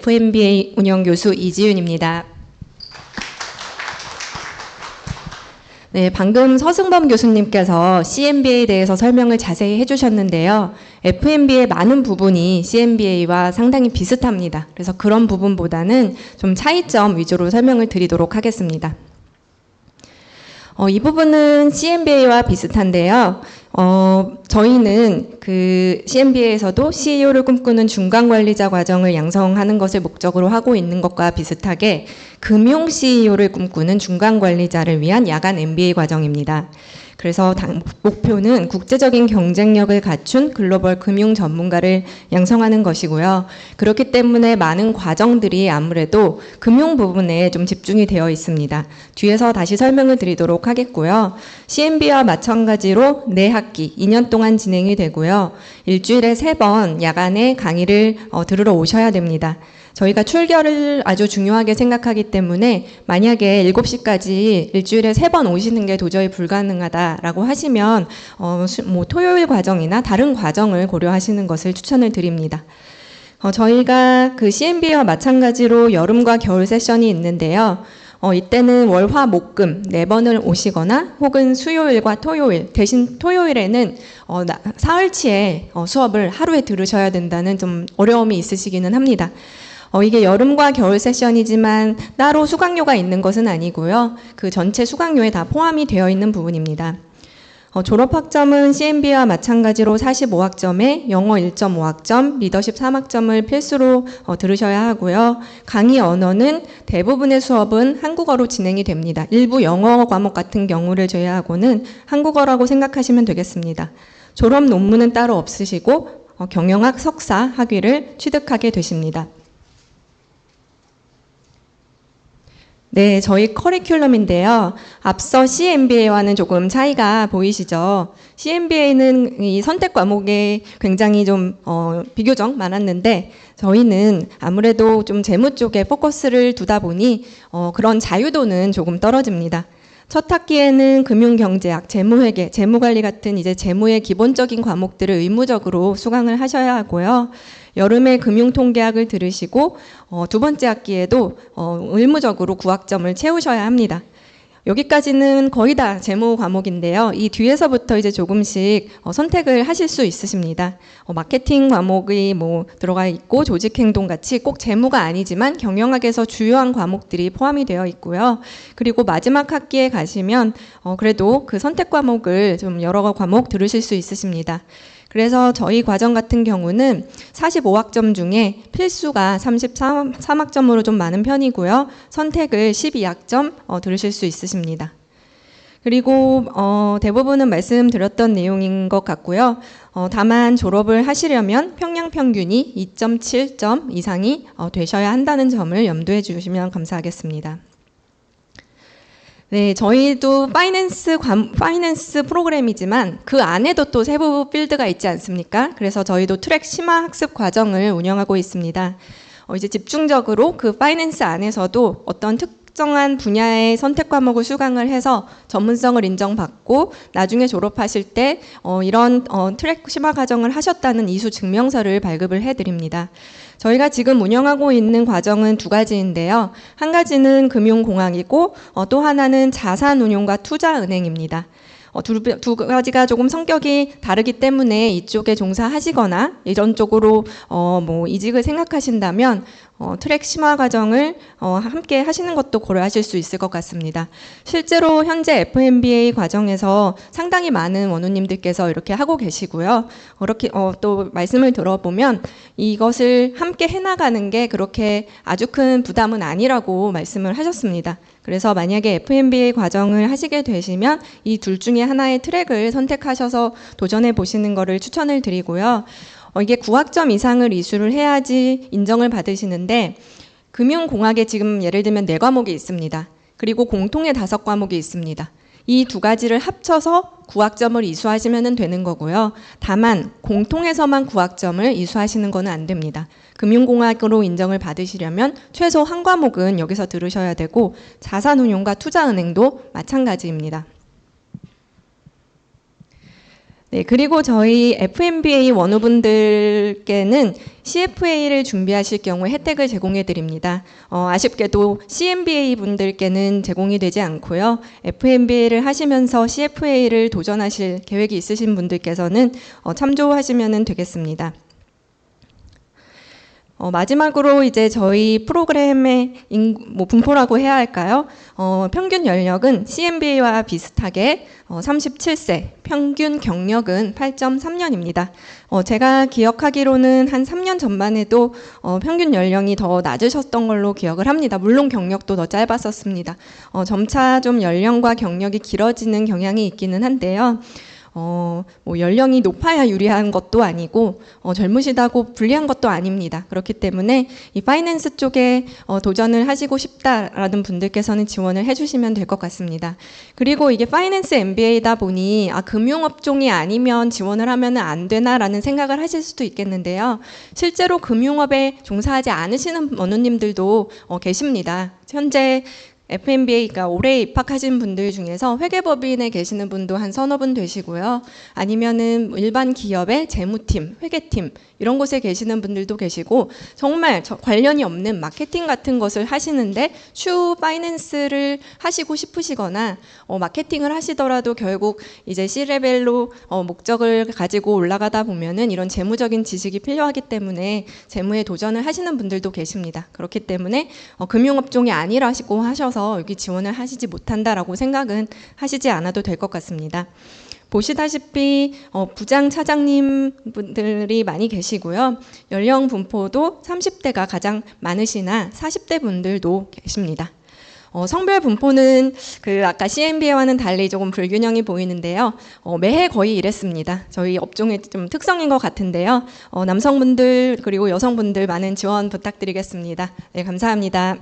FMBA 운영교수 이지윤입니다. 네, 방금 서승범 교수님께서 CMBA에 대해서 설명을 자세히 해주셨는데요. FMB의 많은 부분이 CMBA와 상당히 비슷합니다. 그래서 그런 부분보다는 좀 차이점 위주로 설명을 드리도록 하겠습니다. 어, 이 부분은 CMBA와 비슷한데요. 어, 저희는 그 CMBA에서도 CEO를 꿈꾸는 중간 관리자 과정을 양성하는 것을 목적으로 하고 있는 것과 비슷하게 금융 CEO를 꿈꾸는 중간 관리자를 위한 야간 MBA 과정입니다. 그래서 당, 목표는 국제적인 경쟁력을 갖춘 글로벌 금융 전문가를 양성하는 것이고요. 그렇기 때문에 많은 과정들이 아무래도 금융 부분에 좀 집중이 되어 있습니다. 뒤에서 다시 설명을 드리도록 하겠고요. CMB와 마찬가지로 네 학기 2년 동안 진행이 되고요. 일주일에 세번 야간에 강의를 어, 들으러 오셔야 됩니다. 저희가 출결을 아주 중요하게 생각하기 때문에 만약에 7시까지 일주일에 세번 오시는 게 도저히 불가능하다라고 하시면 어, 뭐 토요일 과정이나 다른 과정을 고려하시는 것을 추천을 드립니다. 어, 저희가 그 CMB와 마찬가지로 여름과 겨울 세션이 있는데요. 어, 이때는 월, 화, 목, 금 네 번을 오시거나 혹은 수요일과 토요일 대신 토요일에는 어, 나, 사흘치의 어, 수업을 하루에 들으셔야 된다는 좀 어려움이 있으시기는 합니다. 어, 이게 여름과 겨울 세션이지만 따로 수강료가 있는 것은 아니고요. 그 전체 수강료에 다 포함이 되어 있는 부분입니다. 어, 졸업학점은 CMB와 마찬가지로 45학점에 영어 1.5학점, 리더십 3학점을 필수로 어, 들으셔야 하고요. 강의 언어는 대부분의 수업은 한국어로 진행이 됩니다. 일부 영어 과목 같은 경우를 제외하고는 한국어라고 생각하시면 되겠습니다. 졸업 논문은 따로 없으시고 어, 경영학 석사 학위를 취득하게 되십니다. 네, 저희 커리큘럼인데요. 앞서 CMBA와는 조금 차이가 보이시죠? CMBA는 이 선택 과목에 굉장히 좀, 어, 비교적 많았는데, 저희는 아무래도 좀 재무 쪽에 포커스를 두다 보니, 어, 그런 자유도는 조금 떨어집니다. 첫 학기에는 금융경제학, 재무회계, 재무관리 같은 이제 재무의 기본적인 과목들을 의무적으로 수강을 하셔야 하고요. 여름에 금융통계학을 들으시고 어, 두 번째 학기에도 어, 의무적으로 구학점을 채우셔야 합니다. 여기까지는 거의 다 재무 과목인데요. 이 뒤에서부터 이제 조금씩 어, 선택을 하실 수 있으십니다. 어, 마케팅 과목이 뭐 들어가 있고 조직 행동 같이 꼭 재무가 아니지만 경영학에서 주요한 과목들이 포함이 되어 있고요. 그리고 마지막 학기에 가시면 어, 그래도 그 선택 과목을 좀 여러 과목 들으실 수 있으십니다. 그래서 저희 과정 같은 경우는 45학점 중에 필수가 33학점으로 좀 많은 편이고요. 선택을 12학점 어, 들으실 수 있으십니다. 그리고 어, 대부분은 말씀드렸던 내용인 것 같고요. 어, 다만 졸업을 하시려면 평양 평균이 2.7점 이상이 어, 되셔야 한다는 점을 염두에 주시면 감사하겠습니다. 네, 저희도 파이낸스 관, 파이낸스 프로그램이지만 그 안에도 또 세부 필드가 있지 않습니까? 그래서 저희도 트랙 심화 학습 과정을 운영하고 있습니다. 어, 이제 집중적으로 그 파이낸스 안에서도 어떤 특 정한 분야의 선택 과목을 수강을 해서 전문성을 인정받고 나중에 졸업하실 때 어, 이런 어, 트랙 심화 과정을 하셨다는 이수 증명서를 발급을 해드립니다. 저희가 지금 운영하고 있는 과정은 두 가지인데요. 한 가지는 금융공학이고 어, 또 하나는 자산운용과 투자은행입니다. 어, 두, 두 가지가 조금 성격이 다르기 때문에 이쪽에 종사하시거나 이런 쪽으로 어, 뭐 이직을 생각하신다면 어, 트랙 심화 과정을 어, 함께 하시는 것도 고려하실 수 있을 것 같습니다. 실제로 현재 FMBA 과정에서 상당히 많은 원우님들께서 이렇게 하고 계시고요. 그렇게 어, 또 말씀을 들어보면 이것을 함께 해나가는 게 그렇게 아주 큰 부담은 아니라고 말씀을 하셨습니다. 그래서 만약에 FMBA 과정을 하시게 되시면 이 둘 중에 하나의 트랙을 선택하셔서 도전해 보시는 것을 추천을 드리고요. 어, 이게 9학점 이상을 이수를 해야지 인정을 받으시는데 금융공학에 지금 예를 들면 네 과목이 있습니다. 그리고 공통의 다섯 과목이 있습니다. 이 두 가지를 합쳐서 9학점을 이수하시면 되는 거고요. 다만 공통에서만 9학점을 이수하시는 것은 안 됩니다. 금융공학으로 인정을 받으시려면 최소 한 과목은 여기서 들으셔야 되고 자산운용과 투자은행도 마찬가지입니다. 네, 그리고 저희 FMBA 원우분들께는 CFA를 준비하실 경우에 혜택을 제공해 드립니다. 어, 아쉽게도 CMBA 분들께는 제공이 되지 않고요. FMBA를 하시면서 CFA를 도전하실 계획이 있으신 분들께서는 어, 참조하시면 되겠습니다. 어, 마지막으로 이제 저희 프로그램의 인, 뭐 분포라고 해야 할까요? 어, 평균 연령은 CMBA와 비슷하게 어, 37세, 평균 경력은 8.3년입니다. 어, 제가 기억하기로는 한 3년 전만 해도 어, 평균 연령이 더 낮으셨던 걸로 기억을 합니다. 물론 경력도 더 짧았었습니다. 어, 점차 좀 연령과 경력이 길어지는 경향이 있기는 한데요. 어, 뭐 연령이 높아야 유리한 것도 아니고 어, 젊으시다고 불리한 것도 아닙니다. 그렇기 때문에 이 파이낸스 쪽에 어, 도전을 하시고 싶다라는 분들께서는 지원을 해주시면 될 것 같습니다. 그리고 이게 파이낸스 MBA다 보니 아 금융 업종이 아니면 지원을 하면 안 되나라는 생각을 하실 수도 있겠는데요. 실제로 금융업에 종사하지 않으시는 원우님들도 어, 계십니다. 현재 FMBA가 올해 입학하신 분들 중에서 회계법인에 계시는 분도 한 서너 분 되시고요. 아니면은 일반 기업의 재무팀, 회계팀 이런 곳에 계시는 분들도 계시고 정말 저 관련이 없는 마케팅 같은 것을 하시는데 추 파이낸스를 하시고 싶으시거나 어, 마케팅을 하시더라도 결국 이제 C 레벨로 어, 목적을 가지고 올라가다 보면은 이런 재무적인 지식이 필요하기 때문에 재무에 도전을 하시는 분들도 계십니다. 그렇기 때문에 어, 금융업종이 아니라시고 하셔서 여기 지원을 하시지 못한다라고 생각은 하시지 않아도 될 것 같습니다. 보시다시피 어, 부장 차장님 분들이 많이 계시고요. 연령 분포도 30대가 가장 많으시나 40대 분들도 계십니다. 어, 성별 분포는 그 아까 CMBA와는 달리 조금 불균형이 보이는데요. 어, 매해 거의 이랬습니다. 저희 업종의 좀 특성인 것 같은데요. 어, 남성분들 그리고 여성분들 많은 지원 부탁드리겠습니다. 네, 감사합니다.